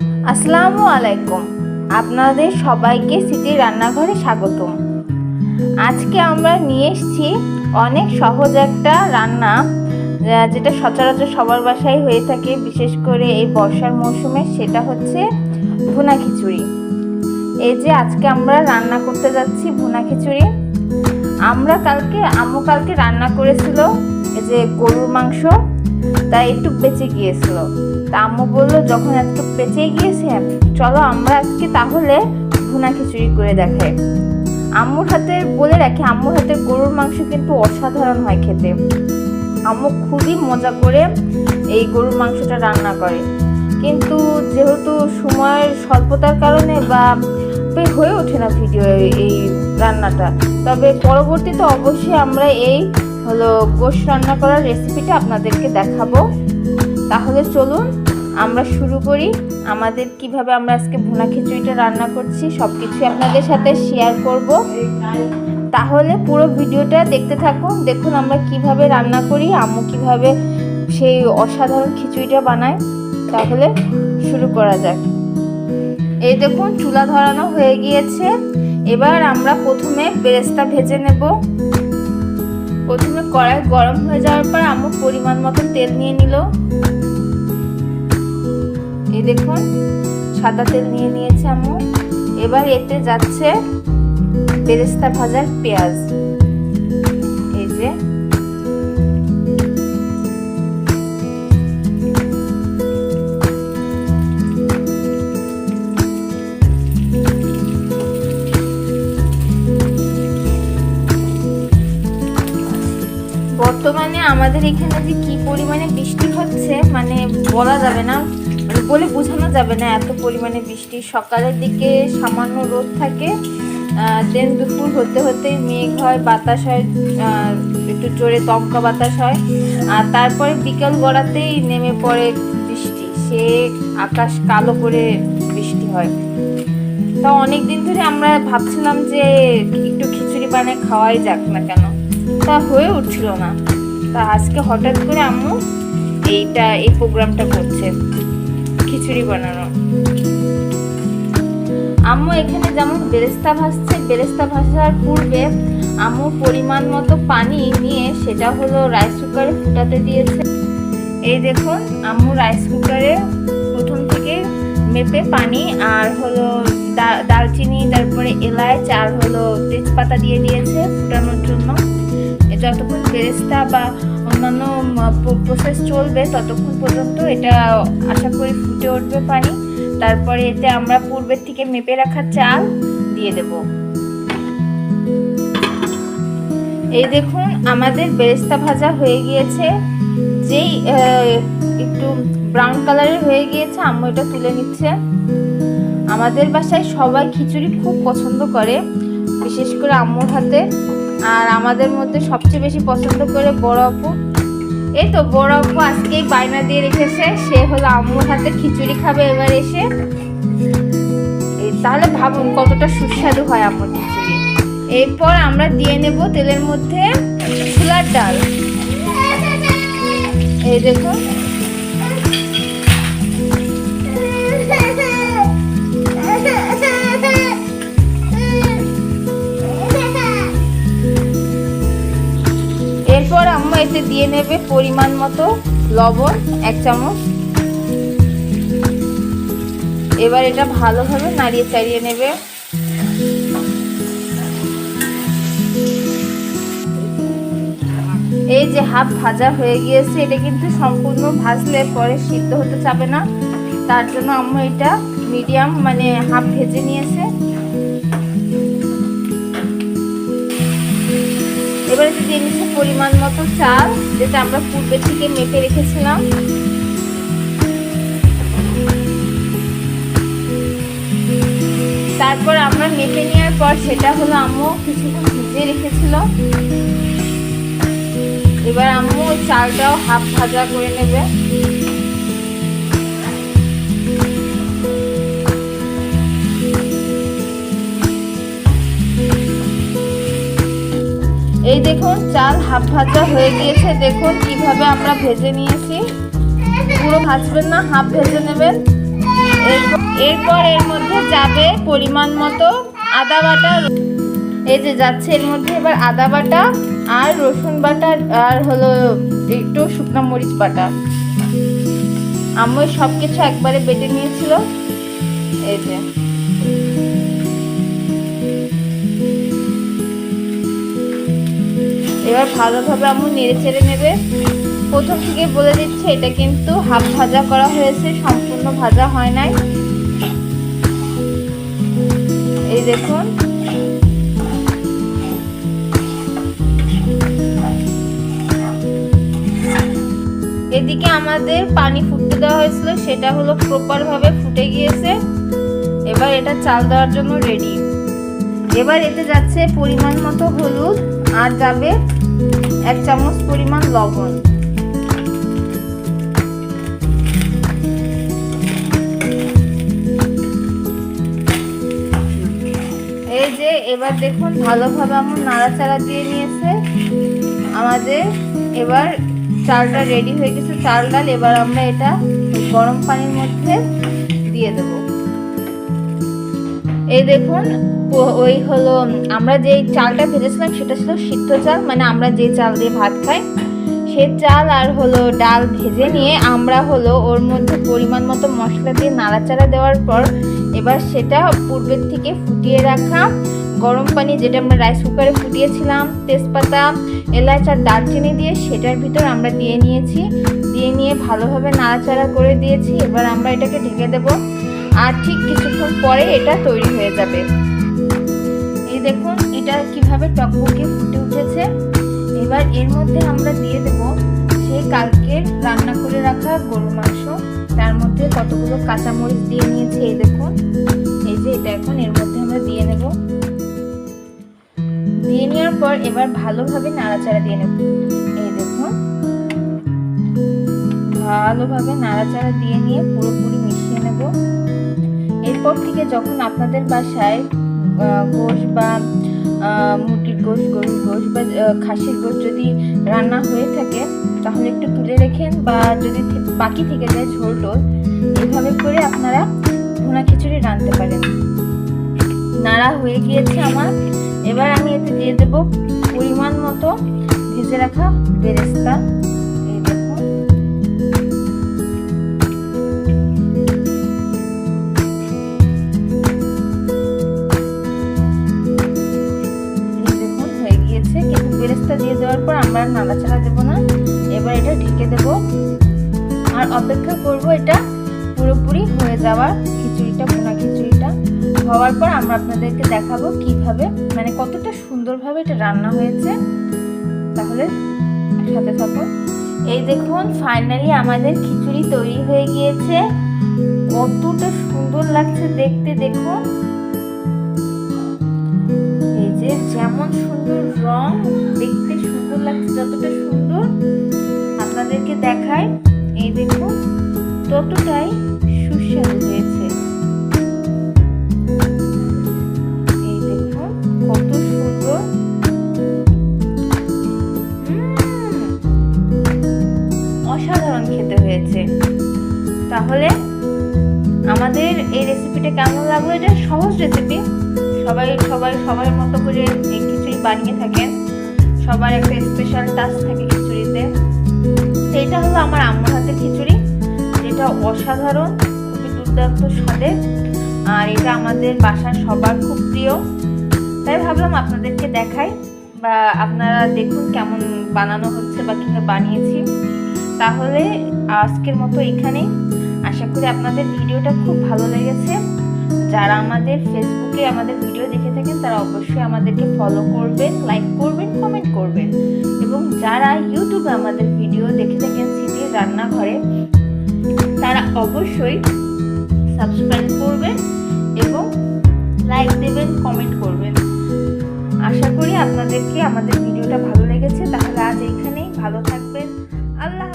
আসসালামু আলাইকুম। আপনাদের সবাইকে সিটির রান্নাঘরে স্বাগতম। আজকে আমরা নিয়ে এসেছি অনেক সহজ একটা রান্না যেটা সচরাচর সবার বাসায় হয়ে থাকে, বিশেষ করে এই বর্ষার মৌসুমে, সেটা হচ্ছে ভুনা খিচুড়ি। এই যে আজকে আমরা রান্না করতে যাচ্ছি ভুনা খিচুড়ি। আমরা কালকে, আম্মু কালকে রান্না করেছিল, এই যে গরুর মাংস তাই একটু বেঁচে গিয়েছিল। তা আম্মু বলল, যখন একটু বেঁচে গিয়েছে চলো আমরা আজকে তাহলে ভুনা খিচুড়ি করে দেখাই। আম্মুর হাতে বলে রাখি, আম্মুর হাতের গরুর মাংস কিন্তু অসাধারণ হয় খেতে। আম্মু খুবই মজা করে এই গরুর মাংসটা রান্না করে। কিন্তু যেহেতু সময়ের স্বল্পতার কারণে বা হয়ে ওঠে না ভিডিও এই রান্নাটা, তবে পরবর্তীতে অবশ্যই আমরা এই হলো গোশ রান্না করার রেসিপিটা আপনাদেরকে দেখাবো। তাহলে চলুন আমরা শুরু করি। আমাদের কীভাবে আমরা আজকে ভুনা খিচুড়িটা রান্না করছি সব কিছুই আপনাদের সাথে শেয়ার করব। তাহলে পুরো ভিডিওটা দেখতে থাকুন, দেখুন আমরা কীভাবে রান্না করি, আম্মু কীভাবে সেই অসাধারণ খিচুড়িটা বানায়। তাহলে শুরু করা যাক। এই দেখুন, চুলা ধরানো হয়ে গিয়েছে। এবার আমরা প্রথমে বেরেস্তা ভেজে নেব। প্রথমে কড়াই গরম হয়ে যাওয়ার পর আম্মু পরিমাণ মতো তেল নিয়ে নিল। এই দেখুন, সাদা তেল নিয়ে নিয়েছে আম্মু। এবার এতে যাচ্ছে বেরেস্তা ভাজার পেঁয়াজ। বর্তমানে আমাদের এখানে যে কি পরিমাণে বৃষ্টি হচ্ছে মানে বলা যাবে না মানে বলে বোঝানো যাবে না এত পরিমাণে বৃষ্টি। সকালের দিকে সামান্য রোদ থাকে দেন দুপুর হতে হতে মেঘ হয়, বাতাস হয় একটু জোরে দমকা বাতাস হয়, আর তারপরে বিকেল গড়াতেই নেমে পড়ে বৃষ্টি। সে আকাশ কালো করে বৃষ্টি হয়। তা অনেক দিন ধরে আমরা ভাবছিলাম যে একটু খিচুড়ি বানিয়ে খাওয়াই যাক না কেন। তা হয়ে উঠছিল না। তা আজকে হঠাৎ করে আম্মু এইটা, এই প্রোগ্রামটা করছে, খিচুড়ি বানানো। আম্মু এখানে যেমন বেরেস্তা ভাজছে, বেরেস্তা ভাজার পূর্বে আম্মু পরিমাণ মতো পানি নিয়ে সেটা হলো রাইস কুকারে ফুটাতে দিয়েছে। এই দেখুন, আম্মু রাইস কুকারে প্রথম থেকে মেপে পানি আর হলো দা- দারচিনি, তারপরে এলাচ আর হলো তেজপাতা দিয়ে দিয়েছে ফুটানোর জন্য। যতক্ষণ বেরেস্তা বা অন্যান্য প্রসেস চলবে ততক্ষণ পর্যন্ত এটা আশা করি ফুটে উঠবে পানি। তারপরে এতে আমরা পূর্বের থেকে মেপে রাখা চাল দিয়ে দেব। এই দেখুন, আমাদের বেরেস্তা ভাজা হয়ে গিয়েছে। যেই একটু ব্রাউন কালারের হয়ে গিয়েছে, আম্মু এটা তুলে নিচ্ছে। আমাদের বাসায় সবাই খিচুড়ি খুব পছন্দ করে, বিশেষ করে আম্মুর হাতে। আর আমাদের মধ্যে সবচেয়ে বেশি পছন্দ করে বড় আপু। এই তো বড় আপু আজকেই বায়না দিয়ে রেখেছে। সে হলো আম্মুর হাতে খিচুড়ি খাবে এবার এসে। তাহলে ভাবুন কতটা সুস্বাদু হয় আম্মুর খিচুড়ি। এরপর আমরা দিয়ে নেব তেলের মধ্যে ছোলার ডাল। এই দেখুন। এতে দিয়ে নেবে পরিমাণ মতো লবণ, এক চামচ। এবার এটা ভালোভাবে নাড়িয়ে চাড়িয়ে নেবে। এই যে হাফ ভাজা হয়ে গিয়েছে, এটা কিন্তু সম্পূর্ণ ভাজলে পরে সিদ্ধ হতে চাবে না। তার জন্য আম্মু এটা মিডিয়াম মানে হাফ ভেজে নিয়েছে। এবারে দিয়ে নিচ্ছে পরিমাণ মতো চাল, যেটা আমরা পূর্বে থেকে মেপে রেখেছিলাম। তারপর আমরা মেপে নেওয়ার পর সেটা হলো আম্মু কিছুক্ষণ ভিজিয়ে রেখেছিল। এবার আম্মু চালটাও হাফ ভাজা করে নেবে। এই দেখুন, চাল হাফ ভাজা হয়ে গিয়েছে। দেখুন কীভাবে আমরা ভেজে নিয়েছি। পুরো ভাজবেন না, হাফ ভেজে নেবেন। এরপর- এর মধ্যে যাবে পরিমাণ মতো আদা বাটা। এই যে যাচ্ছে এর মধ্যে এবার আদা বাটা আর রসুন বাটা আর হলো একটু শুকনো মরিচ বাটা। আমি সব কিছু একবারে বেটে নিয়েছিল। এই যে। এবার ভালোভাবে আমু নেড়ে চেড়ে নেবে। প্রথম থেকে বলে দিচ্ছে, এটা কিন্তু হাফ ভাজা করা হয়েছে, সম্পূর্ণ ভাজা হয় নাই। এই দেখুন। এদিকে আমাদের পানি ফুটতে দেওয়া হয়েছিল, সেটা হলো প্রপার ভাবে ফুটে গিয়েছে। এবার এটা চাল দেওয়ার জন্য রেডি এবার এতে যাচ্ছে পরিমাণ মতো হলুদ, আর যাবে এক চামচ পরিমাণ লবণ। এই যে, এবার দেখুন, ভালোভাবে আমার নাড়াচাড়া দিয়ে নিয়েছে। আমাদের এবার চালটা রেডি হয়ে গেছে। চাল ডাল, এবার আমরা এটা গরম পানির মধ্যে দিয়ে দেব। এই দেখুন ওই হলো, আমরা যে চালটা ভেজেছিলাম সেটা ছিল সিদ্ধ চাল মানে আমরা যে চাল দিয়ে ভাত খাই, সে চাল আর হলো ডাল ভেজে নিয়ে আমরা হলো ওর মধ্যে পরিমাণ মতো মশলা দিয়ে নাড়াচাড়া দেওয়ার পর এবার সেটা পূর্বের থেকে ফুটিয়ে রাখা গরম পানি, যেটা আমরা রাইস কুকারে ফুটিয়েছিলাম, তেজপাতা, এলাচ আর দারচিনি দিয়ে সেটার ভিতর আমরা দিয়ে নিয়েছি, দিয়ে নিয়ে ভালোভাবে নাড়াচাড়া করে দিয়েছি, এবার আমরা এটাকে ঢেকে দেব। আর ঠিক কিছুক্ষণ পরে এটা তৈরি হয়ে যাবে। দেখুন, এটা কীভাবে টকবকে ফুটে উঠেছে। এবার এর মধ্যে আমরা দিয়ে দেব সেই কালকে রান্না করে রাখা গরু মাংস। তার মধ্যে কতগুলো কাঁচামরিচ দিয়ে নিয়েছি, এই দেখুন। এই যে এটা এখন এর মধ্যে আমরা দিয়ে নেব। দিয়ে নেওয়ার পর এবার ভালোভাবে নাড়াচাড়া দিয়ে নেব। এই দেখুন। ভালোভাবে নাড়াচাড়া দিয়ে নিয়ে পুরোপুরি মিশিয়ে নেব। এরপর থেকে যখন আপনাদের বাসায় গোশ বা মুরগির গোশ, গরুর গোশ বা খাসির গোশ যদি রান্না হয়ে থাকে, তাহলে একটু তুলে রেখেন বা যদি বাকি থেকে যায় ঝোল টোল, এইভাবে করে আপনারা ভুনা খিচুড়ি রাঁধতে পারেন। নাড়া হয়ে গিয়েছে আমার। এবার আমি এতে দিয়ে দেবো পরিমাণ মতো ভেজে রাখা বেরেস্তা। দেওয়ার পর আমরা নাড়াচাড়া দেবো না। এবার এটা ঢেকে দেব। আর অপেক্ষা করব এটা পুরোপুরি হয়ে যাওয়ার খিচুড়িটা, ভুনা খিচুড়িটা। হওয়ার পর আমরা আপনাদেরকে দেখাবো কীভাবে মানে কতটা সুন্দরভাবে এটা রান্না হয়েছে। তাহলে সাথে থাকুন। এই দেখুন ফাইনালি আমাদের খিচুড়ি তৈরি হয়ে গিয়েছে। কতটা সুন্দর লাগছে দেখতে, দেখুন। এই যে যেমন সুন্দর রং, দেখতে লাগছে, যতটা সুন্দর আপনাদেরকে দেখায়, এই দেখুন, ততটাই সুস্বাদু হয়েছে। এই দেখুন, কত সুন্দর। অসাধারণ খেতে হয়েছে। তাহলে আমাদের এই রেসিপিটা কেমন লাগল? এটা সহজ রেসিপি সবাই সবাই, সবার মতো করে খিচুড়ি বানিয়ে থাকেন। সবার একটা স্পেশাল টাচ থাকে খিচুড়িতে। সেইটা হলো আমার আম্মার হাতের খিচুড়ি, যেটা অসাধারণ, খুবই দুর্দান্ত স্বাদের আর এটা আমাদের বাসার সবার খুব প্রিয়। তাই ভাবলাম আপনাদেরকে দেখাই বা আপনারা দেখুন কেমন বানানো হচ্ছে বা কীভাবে বানিয়েছি। তাহলে আজকের মতো এখানেই। আশা করি আপনাদের ভিডিওটা খুব ভালো লেগেছে। যারা আমাদের ফেসবুকে আমাদের ভিডিও দেখে থাকেন, তারা অবশ্যই আমাদেরকে ফলো করবেন লাইক করবেন কমেন্ট করবেন। এবং যারা ইউটিউবে আমাদের ভিডিও দেখে থাকেন সিটির রান্নাঘরে, তারা অবশ্যই সাবস্ক্রাইব করবেন এবং লাইক দেবেন কমেন্ট করবেন। আশা করি আপনাদেরকে আমাদের ভিডিওটা ভালো লেগেছে। তাহলে আজ এইখানেই ভালো থাকবেন। আল্লাহ